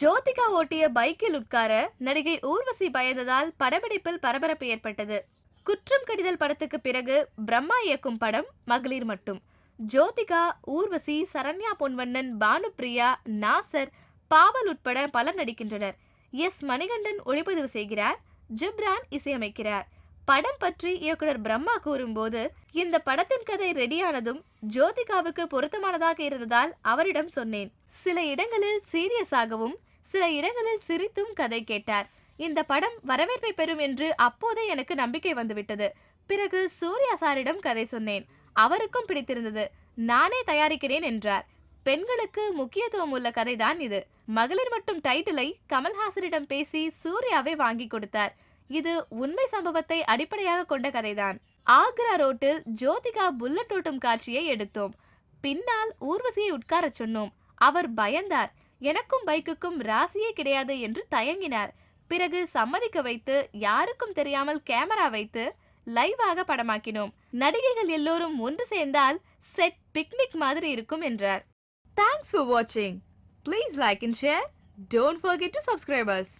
ஜோதிகா ஓட்டிய பைக்கில் உட்கார நடிகை ஊர்வசி பயந்ததால் படப்பிடிப்பில் பரபரப்பு ஏற்பட்டது. குற்றம் கடிதல் படத்துக்கு பிறகு பிரம்மா இயக்கும் படம் மகளிர் மட்டும். ஜோதிகா ஊர்வசி சரண்யா பொன்வண்ணன் பானுப்ரியா நாசர் பாவல் உட்பட பலர் நடிக்கின்றனர். எஸ். மணிகண்டன் ஒளிப்பதிவு செய்கிறார் ஜிப்ரான் இசையமைக்கிறார். படம் பற்றி இயக்குனர் பிரம்மா கூறும்போது இந்த படத்தின் கதை ரெடியானதும் ஜோதிகாவுக்கு பொருத்தமானதாக இருந்ததால் அவரிடம் சொன்னேன். சில இடங்களில் சீரியஸாகவும் சில இடங்களில் சிரித்தும் கதை கேட்டார். இந்த படம் வரவேற்பை பெறும் என்று அப்போதே எனக்கு நம்பிக்கை வந்துவிட்டது. பிறகு சூர்யா சாரிடம் கதை சொன்னேன். அவருக்கும் பிடித்திருந்தது. நானே தயாரிக்கிறேன் என்றார். பெண்களுக்கு முக்கியத்துவம் உள்ள கதைதான் இது. மகளிர் மட்டும் டைட்டிலை கமல்ஹாசனிடம் பேசி சூர்யாவை வாங்கி கொடுத்தார். இது உண்மை சம்பவத்தை அடிப்படையாக கொண்ட கதைதான். ஆக்ரா ரோட்டில் ஜோதிகா புல்லட் ஓட்டும் காட்சியை எடுத்தோம். பின்னால் ஊர்வசியை உட்காரச் சொன்னோம். அவர் பயந்தார். எனக்கும் பைக்குக்கும் ராசியே கிடையாது என்று தயங்கினார். பிறகு சம்மதிக்க வைத்து யாருக்கும் தெரியாமல் கேமரா வைத்து லைவாக படமாக்கினோம். நடிகைகள் எல்லோரும் ஒன்று சேர்ந்தால் செட் பிக்னிக் மாதிரி இருக்கும் என்றார். தேங்க்ஸ் ஃபார் வாட்சிங் please like and share don't forget to subscribers